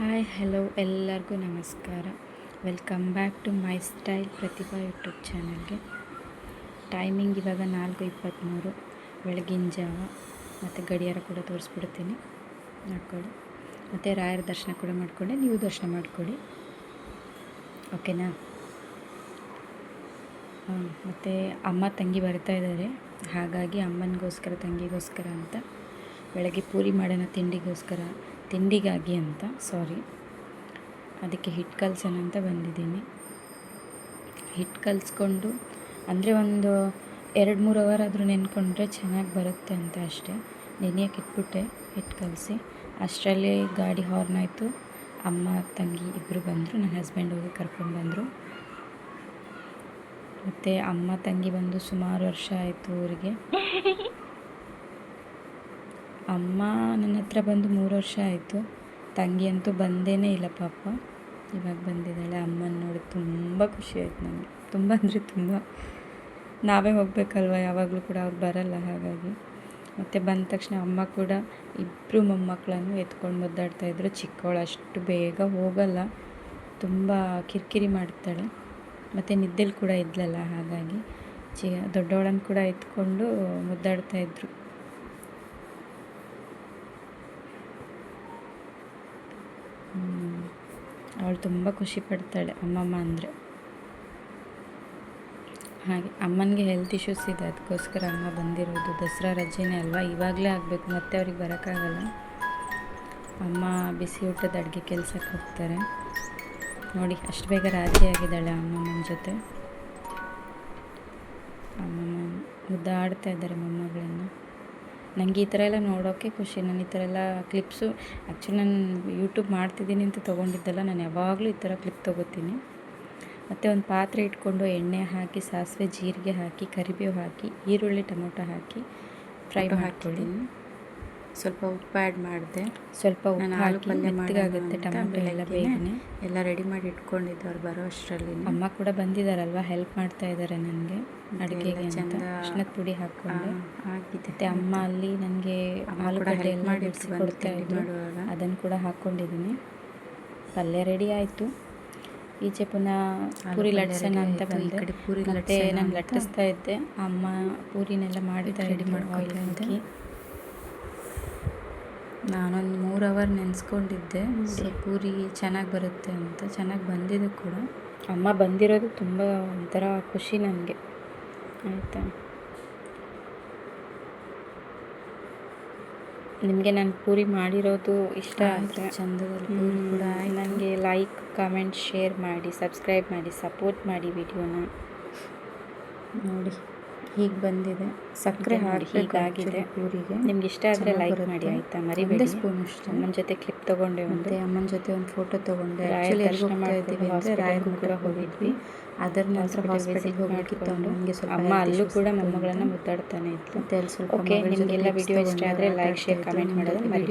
Hi, hello ಎಲ್ಲರಿಗೂ ನಮಸ್ಕಾರ. Welcome back to my style Prathibha YouTube ಚಾನಲ್ಗೆ ಟೈಮಿಂಗ್ ಇವಾಗ ನಾಲ್ಕು ಇಪ್ಪತ್ತ್ಮೂರು ಬೆಳಗಿನ ಜಾವ. ಮತ್ತು ಗಡಿಯಾರ ಕೂಡ ತೋರಿಸ್ಬಿಡ್ತೀನಿ. ನೋಡ್ಕೊಳ್ಳಿ. ಮತ್ತು ರಾಯರ ದರ್ಶನ ಕೂಡ ಮಾಡಿಕೊಂಡೆ ನೀವು ದರ್ಶನ ಮಾಡಿಕೊಳ್ಳಿ. ಓಕೆನಾ ಹಾಂ ಮತ್ತು ಅಮ್ಮ ತಂಗಿ ಬರ್ತಾ ಇದ್ದಾರೆ. ಹಾಗಾಗಿ ಅಮ್ಮನಿಗೋಸ್ಕರ, ತಂಗಿಗೋಸ್ಕರ ಅಂತ. ಬೆಳಗ್ಗೆ ಪೂರಿ ಮಾಡೋಣ, ತಿಂಡಿಗೋಸ್ಕರ. ತಿಂಡಿಗಾಗಿ ಅಂತ ಸಾರಿ ಅದಕ್ಕೆ ಹಿಟ್ಟು ಕಲ್ಸೋಣ ಅಂತ ಬಂದಿದ್ದೀನಿ. ಹಿಟ್ಟು ಕಲಿಸ್ಕೊಂಡು, ಅಂದರೆ ಒಂದು ಎರಡು ಮೂರು ಅವರ್ ಆದರೂ ನೆನ್ಕೊಂಡ್ರೆ ಚೆನ್ನಾಗಿ ಬರುತ್ತೆ ಅಂತ ಅಷ್ಟೇ. ನೆನೆಯಕ್ಕೆ ಇಟ್ಬಿಟ್ಟೆ ಹಿಟ್ಟು ಕಲಸಿ. ಅಷ್ಟರಲ್ಲಿ ಗಾಡಿ ಹಾರ್ನ್ ಆಯಿತು. ಅಮ್ಮ, ತಂಗಿ ಇಬ್ಬರು ಬಂದರು. ನನ್ನ ಹಸ್ಬೆಂಡ್ ಹೋಗಿ ಕರ್ಕೊಂಡು ಬಂದರು. ಮತ್ತು ಅಮ್ಮ, ತಂಗಿ ಬಂದು ಸುಮಾರು ವರ್ಷ ಆಯಿತು ಊರಿಗೆ. ಅಮ್ಮ ನನ್ನ ಹತ್ರ ಬಂದು ಮೂರು ವರ್ಷ ಆಯಿತು. ತಂಗಿ ಅಂತೂ ಬಂದೇ ಇಲ್ಲ ಪಾಪ. ಇವಾಗ ಬಂದಿದ್ದಾಳೆ. ಅಮ್ಮನ ನೋಡಿ ತುಂಬ ಖುಷಿ ಆಯ್ತು ನನಗೆ ತುಂಬ ಅಂದರೆ ತುಂಬ. ನಾವೇ ಹೋಗಬೇಕಲ್ವ? ಯಾವಾಗಲೂ ಕೂಡ ಅವ್ರು ಬರಲ್ಲ ಹಾಗಾಗಿ. ಮತ್ತು ಬಂದ ತಕ್ಷಣ ಅಮ್ಮ ಕೂಡ ಇಬ್ಬರು ಮೊಮ್ಮಕ್ಕಳನ್ನು ಎತ್ಕೊಂಡು ಮುದ್ದಾಡ್ತಾಯಿದ್ರು ಚಿಕ್ಕವಳು ಅಷ್ಟು ಬೇಗ ಹೋಗಲ್ಲ. ತುಂಬ ಕಿರಿಕಿರಿ ಮಾಡ್ತಾಳೆ. ಮತ್ತು ನಿದ್ದೆಲಿ ಕೂಡ ಇದ್ಲಲ್ಲ ಹಾಗಾಗಿ. ಚಿ, ದೊಡ್ಡವಳನ್ನು ಕೂಡ ಎತ್ಕೊಂಡು ಮುದ್ದಾಡ್ತಾಯಿದ್ರು ಅವಳು ತುಂಬ ಖುಷಿ ಪಡ್ತಾಳೆ, ಅಮ್ಮಮ್ಮ ಅಂದರೆ. ಹಾಗೆ, ಅಮ್ಮನಿಗೆ ಹೆಲ್ತ್ ಇಶ್ಯೂಸ್ ಇದೆ, ಅದಕ್ಕೋಸ್ಕರ ಅಮ್ಮ ಬಂದಿರೋದು. ದಸರಾ ರಜೆನೇ ಅಲ್ವಾ? ಇವಾಗಲೇ ಆಗಬೇಕು, ಮತ್ತೆ ಅವ್ರಿಗೆ ಬರೋಕ್ಕಾಗಲ್ಲ. ಅಮ್ಮ ಬಿಸಿ ಊಟದ ಅಡುಗೆ ಕೆಲಸಕ್ಕೆ ಹೋಗ್ತಾರೆ. ನೋಡಿ, ಅಷ್ಟು ಬೇಗ ರಾಜಿ ಆಗಿದ್ದಾಳೆ ಅಮ್ಮಮ್ಮನ ಜೊತೆ. ಅಮ್ಮಮ್ಮ ಮುದ್ದಾಡ್ತಾ ಇದ್ದಾರೆ ಮೊಮ್ಮಗಳನ್ನು. ನನಗೆ ಈ ಥರ ಎಲ್ಲ ನೋಡೋಕ್ಕೆ ಖುಷಿ. ನಾನು ಈ ಥರ ಎಲ್ಲ ಕ್ಲಿಪ್ಸು ಆ್ಯಕ್ಚುಲಿ ನಾನು ಯೂಟ್ಯೂಬ್ ಮಾಡ್ತಿದ್ದೀನಿ ಅಂತ ತೊಗೊಂಡಿದ್ದಲ್ಲ ನಾನು ಯಾವಾಗಲೂ ಈ ಥರ ಕ್ಲಿಪ್ ತೊಗೋತೀನಿ. ಮತ್ತು ಒಂದು ಪಾತ್ರೆ ಇಟ್ಕೊಂಡು ಎಣ್ಣೆ ಹಾಕಿ ಸಾಸಿವೆ ಜೀರಿಗೆ ಹಾಕಿ ಕರಿಬೇವು ಹಾಕಿ ಈರುಳ್ಳಿ ಟೊಮೊಟೊ ಹಾಕಿ ಫ್ರೈ ಮಾಡ್ಕೊಳ್ಳಿನಿ ಸ್ವಲ್ಪ ಉಪ್ಪು ಆ್ಯಡ್ ಮಾಡಿದೆ. ಸ್ವಲ್ಪ ನಾನು ಹಾಕಿ ಪಲ್ಯ ಟೊಮೊಟೊ ಎಲ್ಲ ಬೇಗನೆ. ಎಲ್ಲ ರೆಡಿ ಮಾಡಿ ಇಟ್ಕೊಂಡಿದ್ದೆ ಅವ್ರು ಬರೋ ಅಷ್ಟರಲ್ಲಿ. ಅಮ್ಮ ಕೂಡ ಬಂದಿದ್ದಾರಲ್ವ ಹೆಲ್ಪ್ ಮಾಡ್ತಾ ಇದ್ದಾರೆ ನನಗೆ. ಅಡುಗೆಗೆ ಅಂತ. ಅರ್ಶಿನದ ಪುಡಿ ಹಾಕೊಂಡು ಆಗಿದೆ ಅಮ್ಮ ಅಲ್ಲಿ ನನಗೆ ಆಲು ಕೂಡ ಆಲೂಗಡ್ಡೆ help ಎಲ್ಲ ಮಾಡಿ ಬಿಡಿಸಿ ಬಂದು ಕೊಡ್ತಾ. ಅದನ್ನು ಕೂಡ ಹಾಕ್ಕೊಂಡಿದ್ದೀನಿ ಪಲ್ಯ ರೆಡಿ ಆಯಿತು. ಈಚೆ ಪುನಃ ಪೂರಿ ಲಟ್ಸೋಣ ಅಂತ ಬಂದೆ. ಪೂರಿ ಮತ್ತೆ ನಾನು ಲಟ್ಟಿಸ್ತಾ ಇದ್ದೆ. ಅಮ್ಮ ಪೂರಿನೆಲ್ಲ ಮಾಡಿ ರೆಡಿ ಇದ್ರು ಅಂತ ಹಾಕಿ. ನಾನೊಂದು ಮೂರು ಅವರ್ ನೆನೆಸ್ಕೊಂಡಿದ್ದೆ. ಸೊ ಪೂರಿ ಚೆನ್ನಾಗಿ ಬರುತ್ತೆ ಅಂತ. ಚೆನ್ನಾಗಿ ಬಂದಿದೆ ಕೂಡ. ಅಮ್ಮ ಬಂದಿರೋದು ತುಂಬ ಒಂಥರ ಖುಷಿ ನನಗೆ ಆಯಿತಾ? ನಿಮಗೆ ನಾನು ಪೂರಿ ಮಾಡಿರೋದು ಇಷ್ಟ ಆಯ್ತು, ಆದರೆ. ಚಂದದಲ್ಲಿ ಪೂರಿ ಕೂಡ. ನನಗೆ ಲೈಕ್ ಕಮೆಂಟ್ ಶೇರ್ ಮಾಡಿ ಸಬ್ಸ್ಕ್ರೈಬ್ ಮಾಡಿ ಸಪೋರ್ಟ್ ಮಾಡಿ ವಿಡಿಯೋನ ನೋಡಿ. ಹೀಗೆ ಬಂದಿದೆ. ಸಕ್ಕರೆ ಹಾಕಬೇಕಾಗಿದೆ ಪೂರಿಗೆ ನಿಮ್ಗೆ ಇಷ್ಟ ಆದರೆ ಲೈಕ್. ಮಾಡಿ ಆಯಿತಾ? ಒಂದೇ ಮರಿಬೇಡಿ. ಸ್ಪೂನ್ ಇಷ್ಟ ಅಮ್ಮನ ಜೊತೆ ಕ್ಲಿಪ್ ತೊಗೊಂಡೆ ಒಂದು. ಅಮ್ಮನ ಜೊತೆ ಒಂದು ಫೋಟೋ ತಗೊಂಡೆ. ಆ್ಯಕ್ಚುಲಿ ಎಲ್ಲಿ ಹೋಗ್ತಾ ಇದ್ದೀವಿ ಅಂದರೆ ರಾಯರ ಕೂಡ ಹೋಗಿದ್ವಿ. ಅದರ ನಂತರ ಹಾಸ್ಪಿಟಲ್ಗೆ ಹೋಗಬೇಕಿತ್ತು ಮಾಡ್ಕೊಂಡು. ಸ್ವಲ್ಪ ಅಮ್ಮ ಅಲ್ಲೂ ಕೂಡ. ಮೊಮ್ಮಗಳನ್ನ ಮುದ್ದಾಡ್ತಾನೆ ಇತ್ತು ಮತ್ತೆ ಅಲ್ಲಿ ಸ್ವಲ್ಪ ಓಕೆ ನಿಮಗೆಲ್ಲ ವಿಡಿಯೋ ಇಷ್ಟ ಆದರೆ ಲೈಕ್ ಶೇರ್. ಕಮೆಂಟ್ ಮಾಡೋದು video